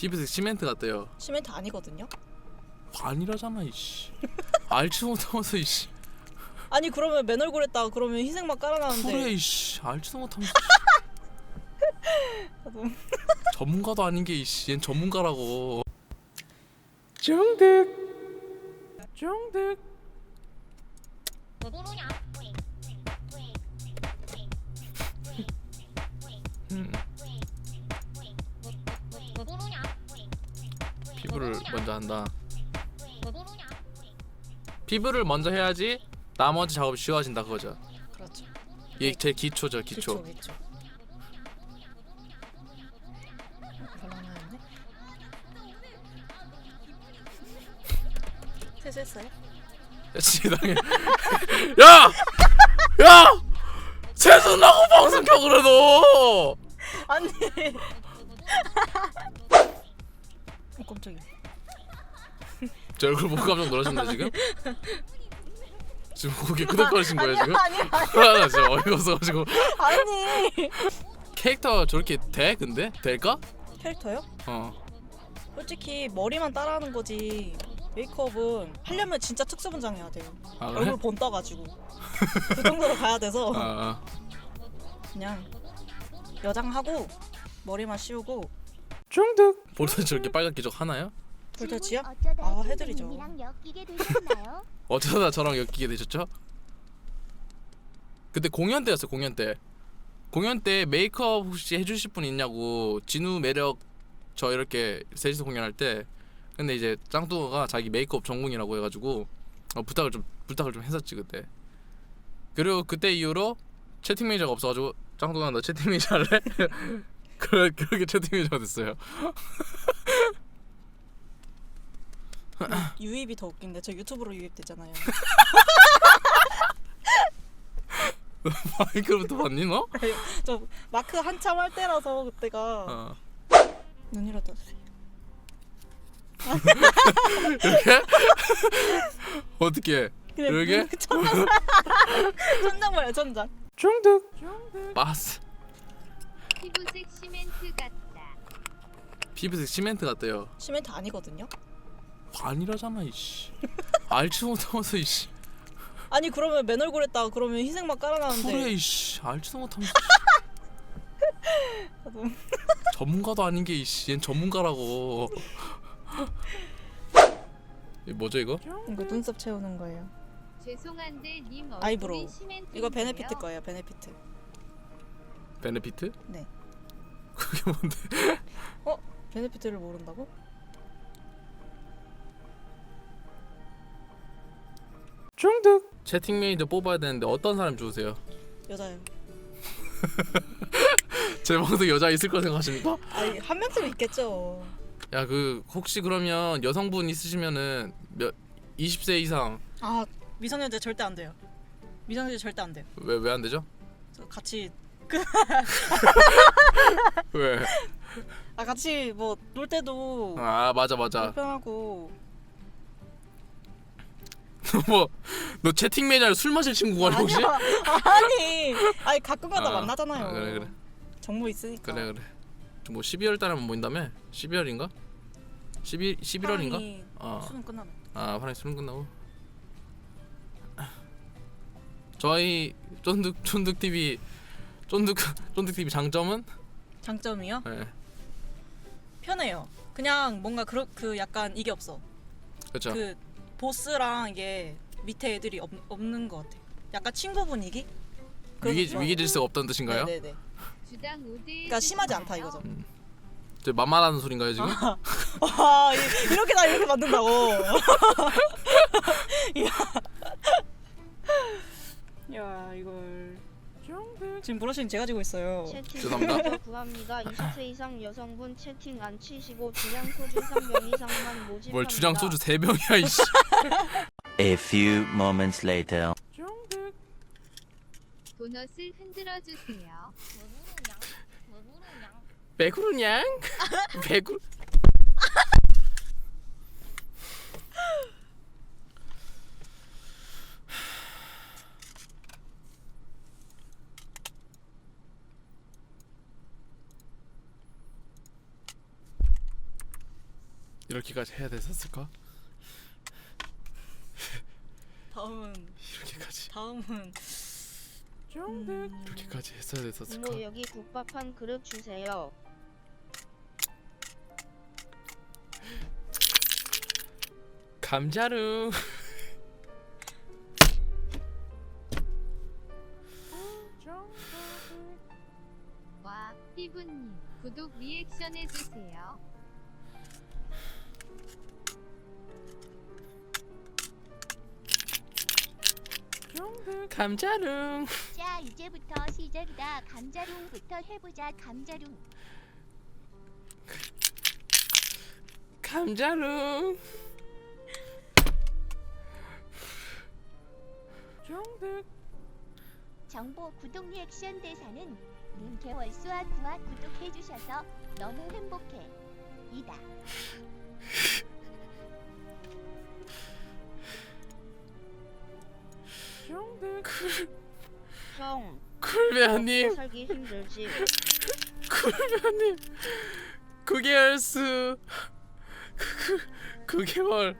피부색 시멘트 같대요. 시멘트 아니거든요. 아니라잖아 이씨. 알지도 못하면서 이씨. 아니 그러면 맨 얼굴 했다가 그러면 흰색만 깔아놨는데 그래 이씨. 알지도 못하면서. 너무- 전문가도 아닌 게 이씨. 얜 전문가라고. 중득. 중득. 먼저 한다. 피부를 먼저 해야지 나머지 작업이 쉬워진다 그거죠. 그렇죠. 이게 제일 기초죠 기초. 기초. 별로나였네. 세수했어요? 지당해. 야, 야, 세수나고 방송 켜 그래 너. 아니. 어, 깜짝이야. 제 얼굴 보고 깜짝 놀라셨나 지금? 지금 고개 끄덕거리신 거예요 지금? 아니 아니 아, 나 진짜 어이가 없어가지고 아니. 캐릭터 저렇게 돼? 근데 될까? 캐릭터요? 어. 솔직히 머리만 따라하는 거지. 메이크업은 하려면 진짜 특수 분장 해야 돼요. 아 그래? 얼굴 본 떠가지고 그 정도로 가야 돼서 아, 아. 그냥 여장하고 머리만 씌우고 중득. 볼터 저렇게 빨갛게 저 하나요? 볼터치요? 어쩌다 아, 해드리죠. 선생님이랑 엮이게 되셨나요? 어쩌다 저랑 엮이게 되셨죠? 그때 공연 때였어 공연 때 공연 때 메이크업 혹시 해주실 분 있냐고 진우 매력 저 이렇게 셋이서 공연할 때 근데 이제 짱뚜가 자기 메이크업 전공이라고 해가지고 어, 부탁을 좀 부탁을 좀 했었지 그때 그리고 그때 이후로 채팅 매니저가 없어가지고 짱뚜가 너 채팅 매니저 할래? 그 그렇게 채팅 매니저가 됐어요 유입이 더 웃긴데 저 유튜브로 유입되잖아요. 마이크로부터 봤니 너? 저 마크 한참 할 때라서 그때가 어. 눈이라도 주세요. 이렇게? 어떻게? 이렇게? 천장 천장 말이야 천장. 중득 빠스 피부색 시멘트 같다. 피부색 시멘트 같대요 시멘트 아니거든요. 아니라잖아 이씨 알지도 못하면서 이씨 아니 그러면 맨 얼굴 했다가 그러면 흰색만 깔아놨는데 그래 이씨 알지도 못하면서 너무- 전문가도 아닌 게 이씨 얜 전문가라고 이 뭐죠 이거? 이거 눈썹 채우는 거예요. 죄송한데 님 아이브로우. 시멘트. 이거 베네피트 거예요 베네피트. 베네피트? 네. 그게 뭔데? 베네피트를 모른다고? 중득 채팅 메이저 뽑아야 되는데 어떤 사람 주세요? 여자요. 제 방송 여자 있을 거 생각하십니까? 아니 한 명쯤 있겠죠. 야 그 혹시 그러면 여성분 있으시면은 몇 20세 이상 아 미성년자 절대 안 돼요. 미성년자 절대 안 돼요. 왜 왜 안 되죠? 저 같이 왜? 아 같이 뭐 놀 때도 아 맞아 맞아 불편하고 뭐 너 채팅 매니저 술 마실 친구가 아니야 혹시? 아니 아니 가끔가다 아, 만나잖아요. 아, 그래, 그래. 정보 있으니까. 그래 그래 뭐 12월 달에만 모인다며? 12월인가? 12 11월인가? 사랑이 어. 수능 끝나면. 아 파란 수능 끝나고 저희 쫀득 쫀득 TV 쫀득 쫀득 TV 장점은 장점이요? 네 편해요. 그냥 뭔가 그, 그 약간 이게 없어. 그렇죠 그 보스랑 이게 밑에 애들이 없, 없는 것 같아. 약간 친구 분위기? 위기 좋아요. 위기 질서가 없다는 뜻인가요? 네네네. 주당 우드. 그러니까 심하지 않다 이거죠. 저 만만하는 소린가요 지금? 아 이- 이렇게 다 이렇게 만든다고. 야 이걸 지금 브러쉬는 제가 지고 있어요. 채팅 죄송합니다. 구합니다. 20세 이상 여성분 채팅 안 치시고 주량 소주 3병 이상만 모집합니다. 뭘 주장 소주 세 병이야 이씨 A few moments later. 도넛을 흔들어 주세요. 배구르냥 배구 이렇게까지 해야 됐었을까? 다음은 이렇게까지 다음은 이렇게까지 했어야 됐었을까? 이모 여기 국밥 한 그릇 주세요. 감자루. 와, 피부님 구독 리액션 해주세요. 감자루. 자 이제부터 시작이다. 감자룽부터 해보자 감자룽. 감자루. 정보 구독 리액션 대사는 님 개월 수와 구화 구독해주셔서 너무 행복해. 이다 형, 쿨베아님. 먹고 살기 힘들지. 쿨베아님. 9개월 수. 9개월.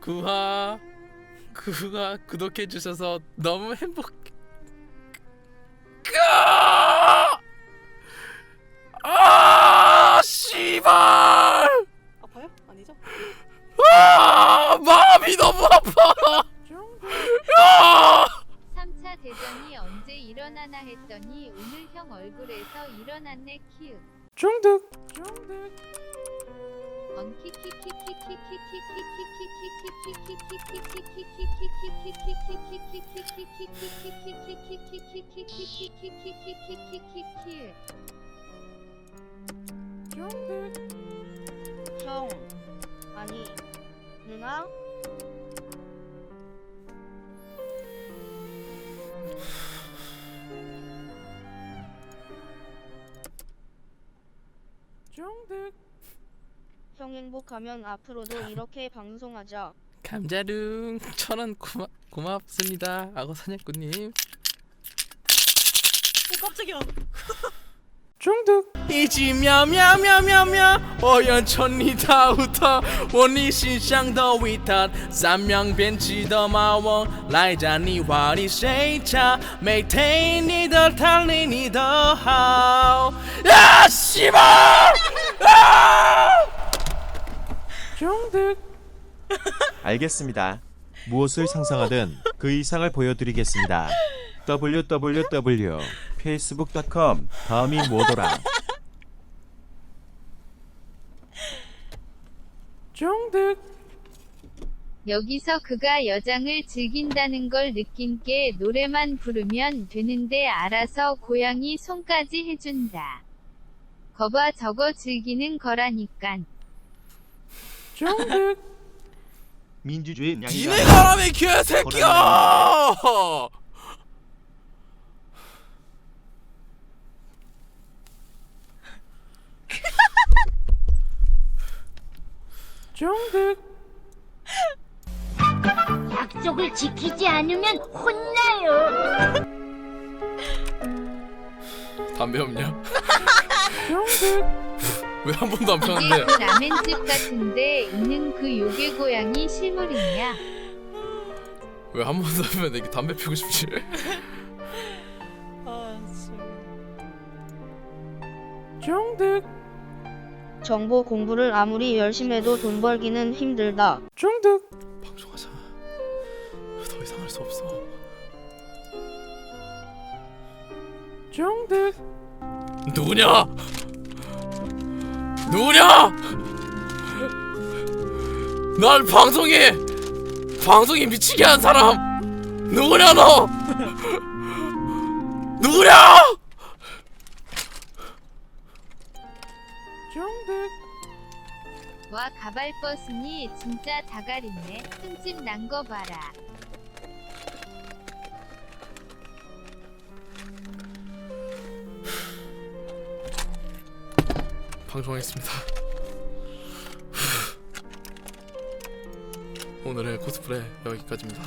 9화. 9화 구독해 주셔서 너무 행복. 일어나나 했더니 오늘 형 얼굴에서 일어났네 키읔. 중독. 형, 아니, 누나? 득. 형 행복하면 앞으로도 이렇게 방송하자. 감자룽 천원 고마 고맙습니다. 악어 사냥꾼님. 오 깜짝이야. 중득. 이지 며며며며며 오연천리 다우터 원리 신상더 위탄 삼명변치더 마원 라이자니 와리 세차 메테니더 탈리니더 하우 야 씨발 중독 알겠습니다. 무엇을 상상하든 그 이상을 보여드리겠습니다. www facebook.com 다음이 뭐더라 중독 여기서 그가 여장을 즐긴다는 걸 느낀 게 노래만 부르면 되는데 알아서 고양이 손까지 해준다. 거봐 저거 즐기는 거라니깐. 중독 민주주의 니네 가라며 개새끼야 중독 약속을 지키지 않으면 혼나요 담배 없냐? 왜 한 번도 안 이게 폈는데? 그 라멘집 같은데 있는 그 요괴 고양이 실물 있냐? 왜 한 번도 안 폈는데 이렇게 담배 피우고 싶지? 아 진짜. 중독 정보 공부를 아무리 열심히 해도 돈 벌기는 힘들다. 중독 방송하자 더 이상 할 수 없어 중독 누구냐? 누구냐? 날 방송에 방송에 미치게 한 사람 누구냐 너? 누구냐? 중독 와 가발버스니 진짜 다가리네. 흠집 난 거 봐라. 방송하겠습니다. 오늘의 코스프레 여기까지입니다.